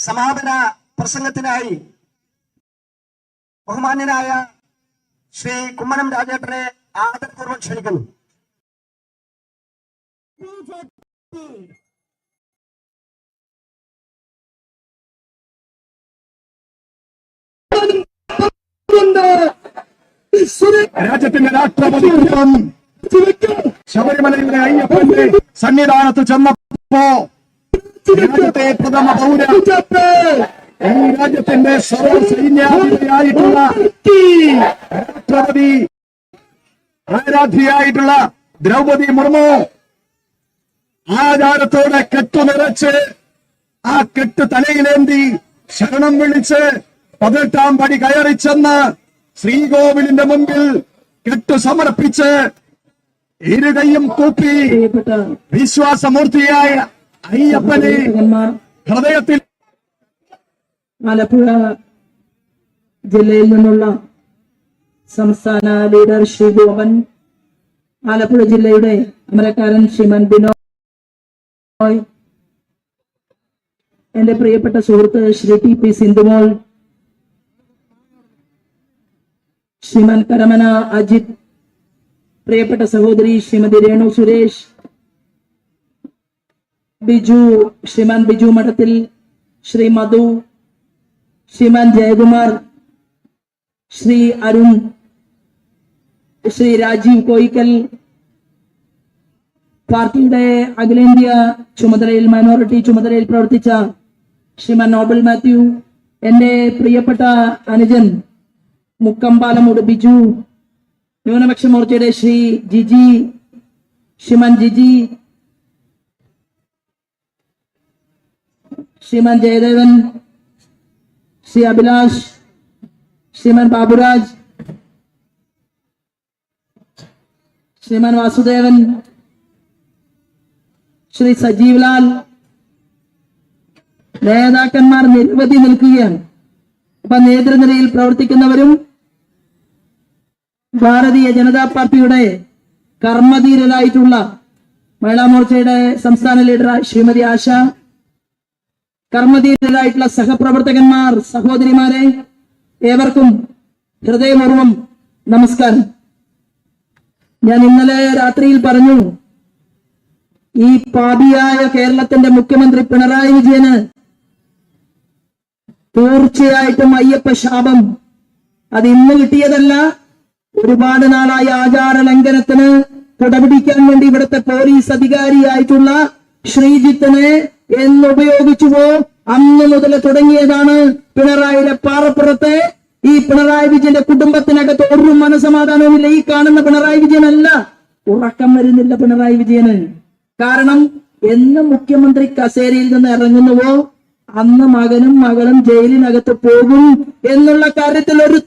സമാപന പ്രസംഗത്തിനായി ബഹുമാന്യനായ ശ്രീ കുമ്മനം രാജേട്ടനെ ആദരപൂർവം ക്ഷണിക്കുന്നു. രാജ്യത്തിന്റെ രാഷ്ട്രപതി ശബരിമലയിലെ അയ്യപ്പന്റെ സന്നിധാനത്ത് ചെന്നപ്പോ രാജ്യത്തെ പ്രഥമ പൗര ഈ രാജ്യത്തിന്റെ സർവ സൈന്യാധിപതിയായിട്ടുള്ള രാഷ്ട്രപതി ആരാധ്യയായിട്ടുള്ള ദ്രൗപതി മുർമു ആചാരത്തോടെ കെട്ടു നിറച്ച് ആ കെട്ട് തലയിലേന്തി ശരണം വിളിച്ച് പതിനെട്ടാം പടി കയറി ചെന്ന് ശ്രീകോവിലിന്റെ മുമ്പിൽ കെട്ടു സമർപ്പിച്ച് ഇരുകയും കൂപ്പി വിശ്വാസമൂർത്തിയായ അയ്യപ്പനെ ഹൃദയത്തിൽ ആലപ്പുഴ ജില്ലയിൽ നിന്നുള്ള സംസ്ഥാന ലീഡർ ശ്രീ ഗോപൻ ആലപ്പുഴ ജില്ലയുടെ അമരക്കാരൻ ശ്രീമൻ ബിനോയ് എന്റെ പ്രിയപ്പെട്ട സുഹൃത്ത് ശ്രീ ടി പി സിന്ധുമോൾ ശ്രീമൻ കരമന അജിത് പ്രിയപ്പെട്ട സഹോദരി ശ്രീമതി രേണു സുരേഷ് ബിജു ശ്രീമാൻ ബിജു മഠത്തിൽ ശ്രീ മധു ശ്രീമാൻ ജയകുമാർ ശ്രീ അരുൺ ശ്രീ രാജീവ് കോയിക്കൽ പാർട്ടിയുടെ അഖിലേന്ത്യാ ചുമതലയിൽ മൈനോറിറ്റി ചുമതലയിൽ പ്രവർത്തിച്ച ശ്രീമാൻ നോബൽ മാത്യു എന്റെ പ്രിയപ്പെട്ട അനുജൻ മുക്കമ്പാലമൂട് ബിജു ന്യൂനപക്ഷ മോർച്ചയുടെ ശ്രീ ജിജി ശ്രീമാൻ ജിജി ശ്രീമാൻ ജയദേവൻ ശ്രീ അഭിലാഷ് ശ്രീമാൻ ബാബുരാജ് ശ്രീമാൻ വാസുദേവൻ ശ്രീ സജീവ് ലാൽ നേതാക്കന്മാർ നിരവധി നിൽക്കുകയാണ്. അപ്പൊ നേതൃനിരയിൽ പ്രവർത്തിക്കുന്നവരും ഭാരതീയ ജനതാ പാർട്ടിയുടെ കർമ്മധീരരായിട്ടുള്ള മഹിളാ മോർച്ചയുടെ സംസ്ഥാന ലീഡർ ശ്രീമതി ആശ കർമ്മധീരരായിട്ടുള്ള സഹപ്രവർത്തകന്മാർ സഹോദരിമാരെ ഏവർക്കും ഹൃദയപൂർവം നമസ്കാരം. ഞാൻ ഇന്നലെ രാത്രിയിൽ പറഞ്ഞു ഈ പാപിയായ കേരളത്തിന്റെ മുഖ്യമന്ത്രി പിണറായി വിജയന് തീർച്ചയായിട്ടും അയ്യപ്പ ശാപം. അത് ഇന്ന് കിട്ടിയതല്ല ഒരുപാട് നാളായ ആചാര ലംഘനത്തിന് കുടപിടിക്കാൻ വേണ്ടി ഇവിടുത്തെ പോലീസ് അധികാരിയായിട്ടുള്ള ശ്രീജിത്തിനെ എന്ന് ഉപയോഗിച്ചുവോ അന്ന് മുതൽ തുടങ്ങിയതാണ് പിണറായിയുടെ പാറപ്പുറത്തെ. ഈ പിണറായി വിജയന്റെ കുടുംബത്തിനകത്ത് ഒരു മനസമാധാനവുമില്ല ഈ കാണുന്ന പിണറായി വിജയനല്ല. ഉറക്കം വരുന്നില്ല പിണറായി വിജയന്. കാരണം എന്ന് മുഖ്യമന്ത്രി കസേരയിൽ നിന്ന് ഇറങ്ങുന്നുവോ? അന്ന് മകനും മകളും ജയിലിനകത്ത് പോകും എന്നുള്ള കാര്യത്തിൽ ഒരു